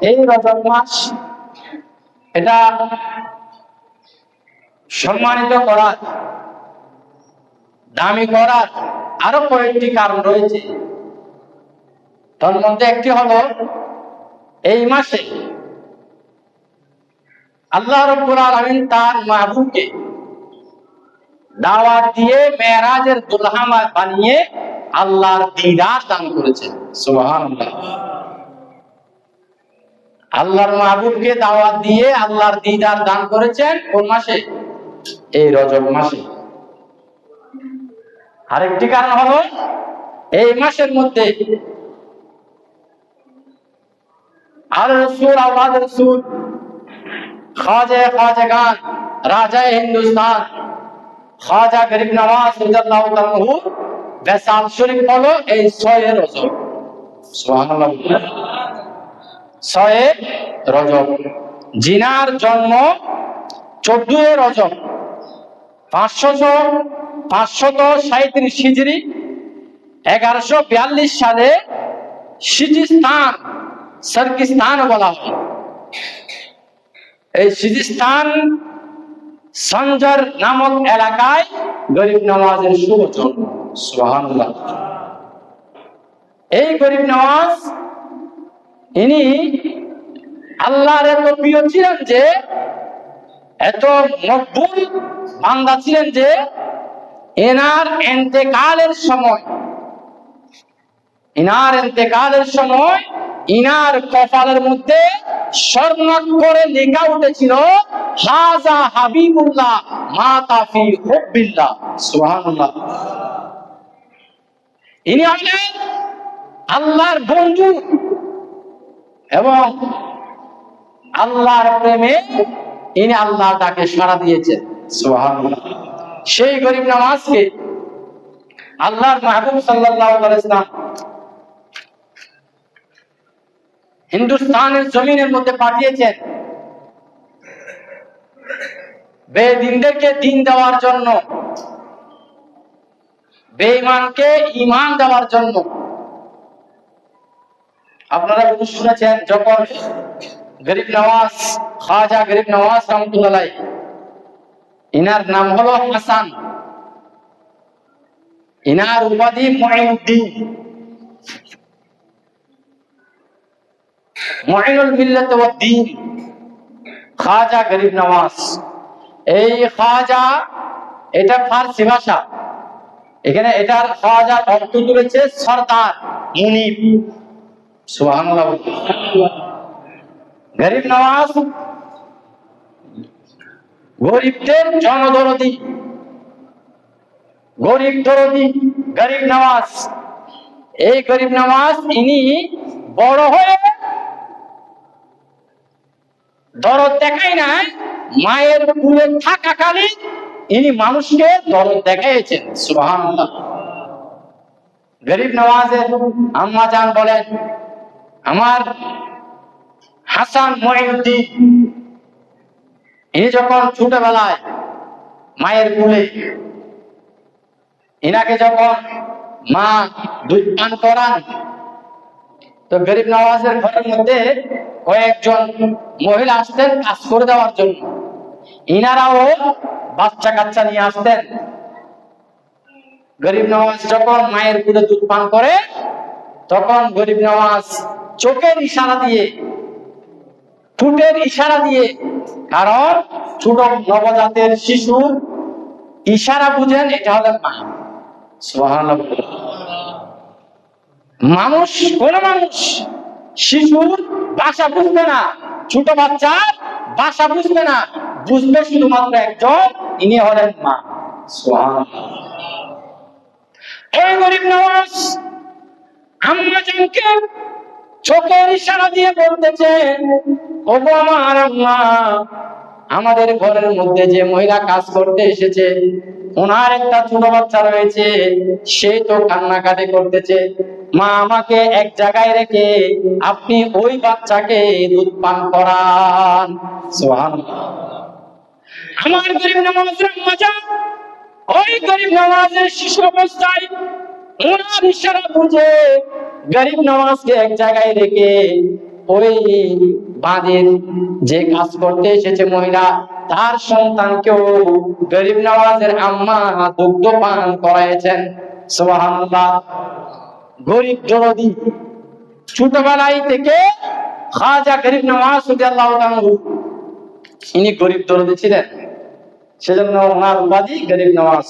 এই রজব মাস, এটা সম্মানিত করার, দামি করার আরও কয়েকটি কারণ রয়েছে। তার মধ্যে একটি হলো, এই মাসে আল্লাহ রব্বুল আলামিন তার মাহবুবকে দাওয়াত দিয়ে মেরাজের দুলহা বানিয়ে আল্লাহর দিদার দান করেছেন। সুবহানাল্লাহ। আল্লাহর মাহবুবকে দাওয়াত দিয়ে আল্লাহর দিদার দান করেছেন কোন মাসে? এই রজব মাসে। আরেকটি কারণ হলো, এই মাসের মধ্যে আল্লাহ রাজায় হিন্দুস্তান এই ছয় ছয় রজব। জিনার জন্ম চোদ্দই রজব। পাঁচশত পাঁচশত সাঁত্রিশ হিজড়ি, এগারোশো বিয়াল্লিশ সালে সিজিস্তান, সার্কিস্তান বলা হয়। এই সিজিস্তান সঞ্জর নামক এলাকায় গরিব নওয়াজের শুভ জন্ম এই গরিব নওয়াজ ইনি আল্লাহর এত প্রিয় ছিলেন যে, এত মকবুল বান্দা ছিলেন যে, এনার এন্তেকালের সময় ইনার এন্তেকালের সময় ইনার কপালের মধ্যে স্বর্ণাক্ষরে লেখা উঠেছিল, হাজা হাবিবুল্লাহ মাতাফি হুব্বিল্লাহ সুবহানাল্লাহ। ইনি হলেন আল্লাহর বন্ধু। এবং আল্লাহর প্রেমে ইনি আল্লাহ তাকে সাড়া দিয়েছেন। সেই গরিব নামাজকে আল্লাহর মাহবুব সাল্লাম হিন্দুস্তানের জমিনের মধ্যে পাঠিয়েছেন। বেদিনদেরকে দিন দেওয়ার জন্য, বেঈমানকে ইমান দেওয়ার জন্য। আপনারা কিন্তু শুনেছেন, যখন গরিব নওয়াজ, খাজা গরিব নওয়াজ রহমতুল্লাহ ইনার নাম হলো হাসান। ইনার উপাধি মিল্লাত ওয়াদ খাজা গরিব নওয়াজ। এই খাজা, এটা ফার্সি ভাষা। এখানে এটার খাজা অর্থ তুলেছে সর্দার, মুনিব। গরিব নওয়াজ গরিবদের জনদরদি, গরিব দরদি, গরিব নওয়াজ এই গরিব নওয়াজ ইনি বড় হয়ে দরদ দেখাই মায়ের কুলে থাকাকালীন ইনি মানুষকে দরদ দেখাইছেন, সুবহানাল্লাহ। গরিব নওয়াজের আম্মা জান বলেন আমার হাসান মঈনুদ্দিন ইনি যখন ছোটবেলায় মায়ের কুলে, ইনাকে যখন মা দুধ পান করান, তো গরিব নওয়াজের ঘরের মধ্যে কয়েকজন মহিলা আসতেন কাজ করে দেওয়ার জন্য। ইনারাও বাচ্চা কাচ্চা নিয়ে আসতেন। গরিব নওয়াজ যখন মায়ের কুলে দুধ পান করে, তখন গরিব নওয়াজ চোখের ইশারা দিয়ে, ঠুটের ইশারা দিয়ে। কারণ ছোট নবজাতের শিশুর ইশারা বুঝেন, এটা হলো মা মানুষ, কোন মানুষ শিশুর ভাষা বুঝবে না, ছোট বাচ্চা ভাষা বুঝবে না, বুঝবে শুধুমাত্র একজন, ইনি হলেন মা। এই গরিব আম্মা জানকে চোখের ইশারা দিয়ে বলতেছে ওগো আমার আম্মা, আমাদের ঘরের মধ্যে যে মহিলা কাজ করতে এসেছে, ওনার একটা ছোট বাচ্চা রয়েছে, সে তো কান্নাকাটি করতেছে মা, আমাকে এক জায়গায় রেখে আপনি ওই বাচ্চাকে দুধ পান করান। আমার গরিব নামাজের মজা ওই গরিব নামাজের শিশু অবস্থায় ওনার ইশারা বুঝে গরিব নামাজকে এক জায়গায় রেখে ওই বাঁধের যে কাজ করতে এসেছে মহিলা, তার সন্তানকেও গরিব নওয়াজের আম্মা দুগ্ধ পান করাইছেন। সুবহানাল্লাহ। গরিব দরদি ছোটবেলায় থেকে খাজা গরিব নওয়াজ তাআলা ইনি গরিব দরদি ছিলেন। সেজন্য ওনার উপাধি গরিব নওয়াজ।